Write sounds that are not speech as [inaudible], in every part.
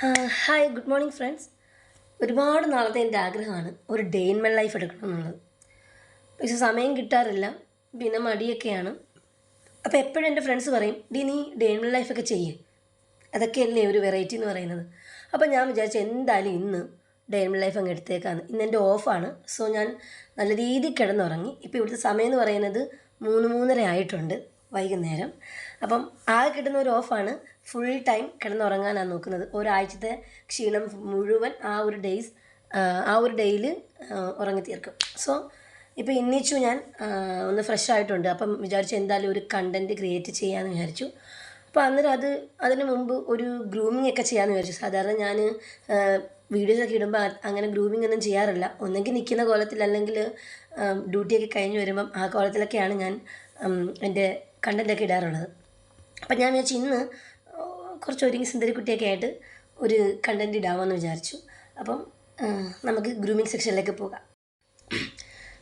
Hi good morning friends ഒരുപാട് നാളത്തെ എന്റെ ആഗ്രഹമാണ് ഒരു ഡേ ഇൻ മൈ ലൈഫ് എടുക്കണം എന്നുള്ളത്. പക്ഷെ സമയം കിട്ടാറില്ല പിന്നെ മടിയൊക്കെയാണ്. അപ്പോൾ എപ്പോഴും എന്റെ ഫ്രണ്ട്സ് പറയും ഡി നീ ഡേ ഇൻ മൈ ലൈഫൊക്കെ ചെയ്യേ. അതൊക്കെയല്ലേ ഒരു വെറൈറ്റി എന്ന് പറയുന്നത്. അപ്പോൾ ഞാൻ വിചാരിച്ചു എന്തായാലും ഇന്ന് ഡേ ഇൻ മൈ ലൈഫ് അങ്ങ് എടുത്തേക്കാന്ന്. ഇന്ന് എന്റെ ഓഫാണ് സോ ഞാൻ നല്ല രീതിയിൽ കിടന്നുറങ്ങി. ഇപ്പോൾ ഇവിടുത്തെ സമയം എന്ന് പറയുന്നത് മൂന്ന് മൂന്നര ആയിട്ടുണ്ട് വൈകുന്നേരം. അപ്പം ആകെ കിട്ടുന്ന ഒരു ഓഫാണ് ഫുൾ ടൈം കിടന്നുറങ്ങാനാണ് നോക്കുന്നത്. ഒരാഴ്ചത്തെ ക്ഷീണം മുഴുവൻ ആ ഒരു ഡേയ്സ് ആ ഒരു ഡേയിൽ ഉറങ്ങി തീർക്കും സോ ഇപ്പോൾ ഇന്നിച്ചു ഞാൻ ഒന്ന് ഫ്രഷ് ആയിട്ടുണ്ട്. അപ്പം വിചാരിച്ചു എന്തായാലും ഒരു കണ്ടന്റ് ക്രിയേറ്റ് ചെയ്യാമെന്ന് വിചാരിച്ചു. അപ്പോൾ അന്നേരം അത് അതിന് മുമ്പ് ഒരു ഗ്രൂമിംഗ് ഒക്കെ ചെയ്യാമെന്ന് വിചാരിച്ചു. സാധാരണ ഞാൻ വീഡിയോസൊക്കെ ഇടുമ്പോൾ അങ്ങനെ ഗ്രൂമിംഗ് ഒന്നും ചെയ്യാറില്ല. ഒന്നെങ്കിൽ നിൽക്കുന്ന കോലത്തിൽ അല്ലെങ്കിൽ ഡ്യൂട്ടിയൊക്കെ കഴിഞ്ഞ് വരുമ്പം ആ കോലത്തിലൊക്കെയാണ് ഞാൻ എന്റെ കണ്ടന്റൊക്കെ ഇടാറുള്ളത്. അപ്പം ഞാൻ വിചാരിച്ചു ഇന്ന് കുറച്ച് ഒരുങ്ങി സുന്ദരിക്കുട്ടിയൊക്കെ ആയിട്ട് ഒരു കണ്ടന്റ് ഇടാമെന്ന് വിചാരിച്ചു. അപ്പം നമുക്ക് ഗ്രൂമിങ് സെക്ഷനിലേക്ക് പോകാം.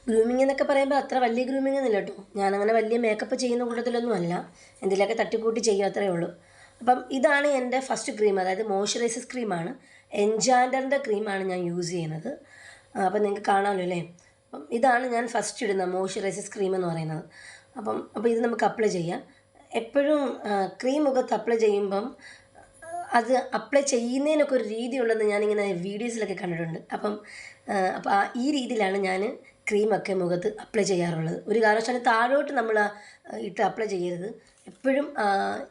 ഗ്രൂമിങ് എന്നൊക്കെ പറയുമ്പോൾ അത്ര വലിയ ഗ്രൂമിങ് ഒന്നുമില്ല കേട്ടോ. ഞാനങ്ങനെ വലിയ മേക്കപ്പ് ചെയ്യുന്ന കൂട്ടത്തിലൊന്നും അല്ല എന്തെങ്കിലുമൊക്കെ തട്ടിക്കൂട്ടി ചെയ്യും അത്രേ ഉള്ളൂ. അപ്പം ഇതാണ് എന്റെ ഫസ്റ്റ് ക്രീം അതായത് മോയ്സ്ചറൈസസ് ക്രീമാണ് എൻജാൻഡറിന്റെ ക്രീമാണ് ഞാൻ യൂസ് ചെയ്യുന്നത്. അപ്പം നിങ്ങൾക്ക് കാണാമല്ലോ അല്ലേ? അപ്പം ഇതാണ് ഞാൻ ഫസ്റ്റ് ഇടുന്ന മോയ്സ്ചറൈസസ് ക്രീം എന്ന് പറയുന്നത്. അപ്പം അപ്പോൾ ഇത് നമുക്ക് അപ്ലൈ ചെയ്യാം. എപ്പോഴും ക്രീം മുഖത്ത് അപ്ലൈ ചെയ്യുമ്പം അത് അപ്ലൈ ചെയ്യുന്നതിനൊക്കെ ഒരു രീതി ഉണ്ടെന്ന് ഞാനിങ്ങനെ വീഡിയോസിലൊക്കെ കണ്ടിട്ടുണ്ട്. അപ്പം അപ്പം ഈ രീതിയിലാണ് ഞാൻ ക്രീമൊക്കെ മുഖത്ത് അപ്ലൈ ചെയ്യാറുള്ളത്. ഒരു കാരണവശാലും താഴോട്ട് നമ്മൾ ഇട്ട് അപ്ലൈ ചെയ്യരുത്. എപ്പോഴും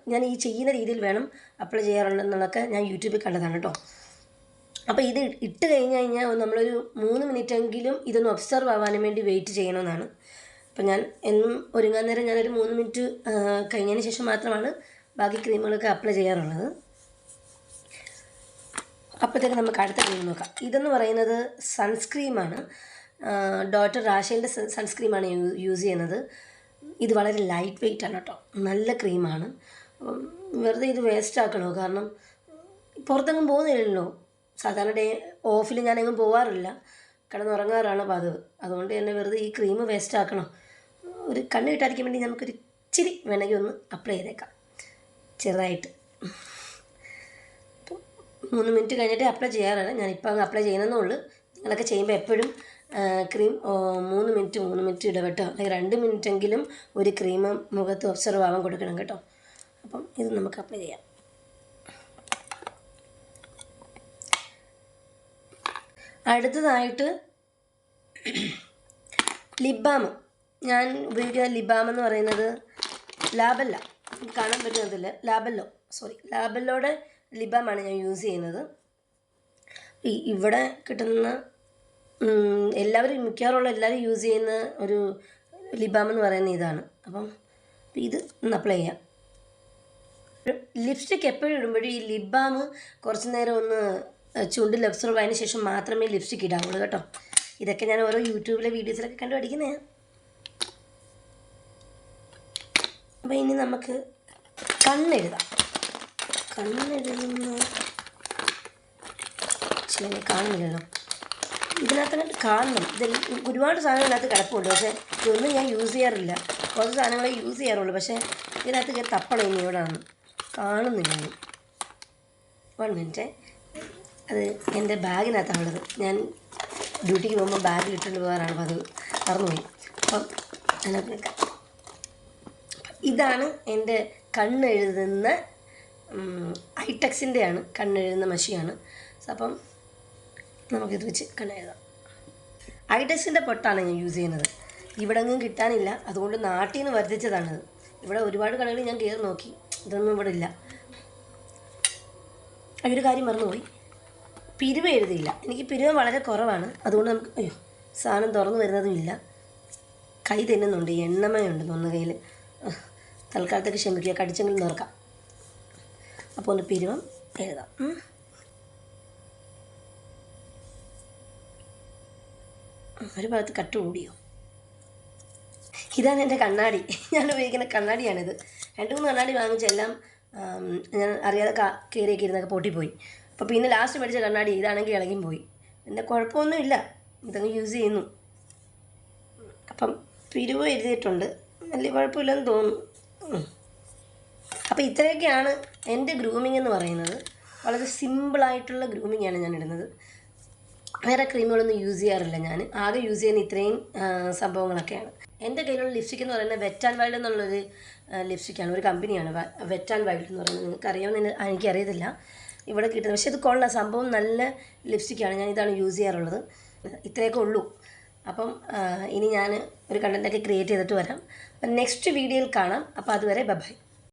ഞാൻ ഈ ചെയ്യുന്ന രീതിയിൽ വേണം അപ്ലൈ ചെയ്യാറുണ്ടെന്നുള്ളതൊക്കെ ഞാൻ യൂട്യൂബിൽ കണ്ടതാണ് കേട്ടോ അപ്പോൾ ഇത് ഇട്ട് കഴിഞ്ഞ് കഴിഞ്ഞാൽ നമ്മളൊരു മൂന്ന് മിനിറ്റെങ്കിലും ഇതൊന്ന് ഒബ്സർവ് ആവാനും വേണ്ടി വെയിറ്റ് ചെയ്യണമെന്നാണ് അപ്പം ഞാൻ എന്നും ഒരുങ്ങാൻ നേരം ഞാനൊരു മൂന്ന് മിനിറ്റ് കഴിഞ്ഞതിന് ശേഷം മാത്രമാണ് ബാക്കി ക്രീമുകളൊക്കെ അപ്ലൈ ചെയ്യാറുള്ളത്. അപ്പോഴത്തേക്ക് നമുക്ക് അടുത്ത ക്രീം നോക്കാം. ഇതെന്ന് പറയുന്നത് സൺസ്ക്രീമാണ്. ഡോക്ടർ റാഷേന്റെ സൺസ്ക്രീമാണ് യൂസ് ചെയ്യുന്നത്. ഇത് വളരെ ലൈറ്റ് വെയിറ്റ് ആണ് കേട്ടോ. നല്ല ക്രീമാണ്. വെറുതെ ഇത് വേസ്റ്റ് ആക്കണോ? കാരണം പുറത്തെങ്ങും പോകുന്നില്ലല്ലോ. സാധാരണ ഡേ ഓഫിൽ ഞാനെങ്ങും പോവാറില്ല. കിടന്നുറങ്ങാറാണ് പതിവ്. അതുകൊണ്ട് തന്നെ വെറുതെ ഈ ക്രീം വേസ്റ്റ് ആക്കണം? ഒരു കണ്ണ് കിട്ടാതിരിക്കാൻ വേണ്ടി നമുക്കൊരു ഇച്ചിരി വേണമെങ്കിൽ ഒന്ന് അപ്ലൈ ചെയ്തേക്കാം. ചെറുതായിട്ട്. മൂന്ന് മിനിറ്റ് കഴിഞ്ഞിട്ട് അപ്ലൈ ചെയ്യാറാണ്. ഞാനിപ്പോൾ അങ്ങ് അപ്ലൈ ചെയ്യുന്നതേ ഉള്ളൂ. നിങ്ങളൊക്കെ ചെയ്യുമ്പോൾ എപ്പോഴും ക്രീം മൂന്ന് മിനിറ്റ് മൂന്ന് മിനിറ്റ് ഇടവിട്ടോ അല്ലെങ്കിൽ രണ്ട് മിനിറ്റെങ്കിലും ഒരു ക്രീം മുഖത്ത് ഒബ്സർവ് ആവാൻ കൊടുക്കണം കേട്ടോ. അപ്പം ഇത് നമുക്ക് അപ്ലൈ ചെയ്യാം. അടുത്തതായിട്ട് [clears throat] ലിബാം ഞാൻ ഉപയോഗിക്കുന്ന ലിബാം എന്ന് പറയുന്നത് ലാബല്ല. കാണാൻ പറ്റുന്നതില്ല ലാബല്ലോ. സോറി ലാബല്ലോടെ ലിബാമാണ് ഞാൻ യൂസ് ചെയ്യുന്നത്. ഇവിടെ കിട്ടുന്ന എല്ലാവരും മിക്കവാറുള്ള എല്ലാവരും യൂസ് ചെയ്യുന്ന ഒരു ലിബാം എന്ന് പറയുന്ന ഇതാണ്. അപ്പം ഇത് ഒന്ന് അപ്ലൈ ചെയ്യാം. ലിപ്സ്റ്റിക് എപ്പോഴും ഇടുമ്പോഴും ഈ ലിബാം കുറച്ച് നേരം ഒന്ന് ചുണ്ടിൽ അബ്സർവ് ആയതിനു ശേഷം മാത്രമേ ലിപ്സ്റ്റിക് ഇടാവുള്ളൂ കേട്ടോ. ഇതൊക്കെ ഞാൻ ഓരോ യൂട്യൂബിലെ വീഡിയോസിലൊക്കെ കണ്ടു പഠിക്കുന്നതാണ് അപ്പോൾ ഇനി നമുക്ക് കണ്ണെഴുതാം. കണ്ണെഴുതുന്ന. ചില കാണുന്നില്ലല്ലോ ഇതിനകത്ത് കാണണം. ഇതിൽ ഒരുപാട് സാധനങ്ങൾ ഇതിനകത്ത് കിടപ്പുണ്ട്. പക്ഷേ ഇതൊന്നും ഞാൻ യൂസ് ചെയ്യാറില്ല. കുറച്ച് സാധനങ്ങളെ യൂസ് ചെയ്യാറുള്ളൂ. പക്ഷേ ഇതിനകത്ത് തപ്പണം ഇനി ഇവിടെ ആണ് കാണുന്നില്ല വൺ മിനിറ്റ് അത് എന്റെ ബാഗിനകത്താണുള്ളത്. ഞാൻ ഡ്യൂട്ടിക്ക് പോകുമ്പോൾ ബാഗിൽ ഇട്ടുകൊണ്ട് പോകാറാണ്. പതിവ് മറന്നുപോയി. അപ്പം അതിനകത്ത് ഇതാണ് എന്റെ കണ്ണെഴുതുന്ന ഹൈടെക്സിന്റെയാണ് കണ്ണെഴുതുന്ന മഷിയാണ്. അപ്പം നമുക്കിത് വെച്ച് കണ്ണെഴുതാം. ഹൈടെക്സിന്റെ പൊട്ടാണ് ഞാൻ യൂസ് ചെയ്യുന്നത്. ഇവിടെ ഒന്നും കിട്ടാനില്ല. അതുകൊണ്ട് നാട്ടിൽ നിന്ന് വർദ്ധിച്ചതാണിത്. ഇവിടെ ഒരുപാട് കടകളിൽ ഞാൻ കയറി നോക്കി. ഇതൊന്നും ഇവിടെ ഇല്ല. ഒരു കാര്യം മറന്നുപോയി. പിരിവ് എഴുതിയില്ല. എനിക്ക് പിരിവ് വളരെ കുറവാണ്. അതുകൊണ്ട് നമുക്ക് അയ്യോ സാധനം തുറന്നു വരുന്നതുമില്ല കൈ തിന്നുന്നുണ്ട് എണ്ണമയുണ്ട് ഒന്ന് കയ്യിൽ തൽക്കാലത്തേക്ക് ക്ഷമിക്കുക. കടിച്ചെങ്കിലും നോർക്കാം. അപ്പോൾ ഒന്ന് പിരിവം എഴുതാം. ഒരു ഭാഗത്ത് കട്ട് കൂടിയോ? ഇതാണ് എന്റെ കണ്ണാടി. ഞാൻ ഉപയോഗിക്കുന്ന കണ്ണാടിയാണിത്. രണ്ട് മൂന്ന് കണ്ണാടി വാങ്ങിച്ചെല്ലാം ഞാൻ അറിയാതെ കയറിയൊക്കെ ഇരുന്നൊക്കെ പൊട്ടിപ്പോയി. അപ്പോൾ പിന്നെ ലാസ്റ്റ് മേടിച്ച കണ്ണാടി ഇതാണെങ്കിൽ ഇളകിയും പോയി. പിന്നെ കുഴപ്പമൊന്നുമില്ല. ഇതങ്ങ് യൂസ് ചെയ്യുന്നു. അപ്പം പിരിവ് എഴുതിയിട്ടുണ്ട്. വലിയ കുഴപ്പമില്ലെന്ന് തോന്നുന്നു. അപ്പോൾ ഇത്രയൊക്കെയാണ് എന്റെ ഗ്രൂമിംഗ് എന്ന് പറയുന്നത്. വളരെ സിമ്പിളായിട്ടുള്ള ഗ്രൂമിങ്ങാണ് ഞാൻ ഇടുന്നത്. വേറെ ക്രീമുകളൊന്നും യൂസ് ചെയ്യാറില്ല ഞാൻ. ആകെ യൂസ് ചെയ്യുന്ന ഇത്രയും സംഭവങ്ങളൊക്കെയാണ്. എന്റെ കയ്യിലുള്ള ലിപ്സ്റ്റിക് എന്ന് പറയുന്നത് വെറ്റ് ആൻഡ് വൈൽഡ് എന്നുള്ളൊരു ലിപ്സ്റ്റിക്കാണ് ഒരു കമ്പനിയാണ് വെറ്റ് ആൻഡ് വൈൽഡ് എന്ന് പറയുന്നത്. നിങ്ങൾക്ക് അറിയാമെന്ന് എനിക്കറിയത്തില്ല. ഇവിടെ കിട്ടുന്നത്. പക്ഷേ ഇത് കൊള്ളാം. സംഭവം നല്ല ലിപ്സ്റ്റിക്കാണ് ഞാൻ ഇതാണ് യൂസ് ചെയ്യാറുള്ളത്. ഇത്രയൊക്കെ ഉള്ളൂ. അപ്പം ഇനി ഞാൻ ഒരു കണ്ടന്റൊക്കെ ക്രിയേറ്റ് ചെയ്തിട്ട് വരാം. നെക്സ്റ്റ് വീഡിയോയിൽ കാണാം. അപ്പോൾ അതുവരെ ബൈ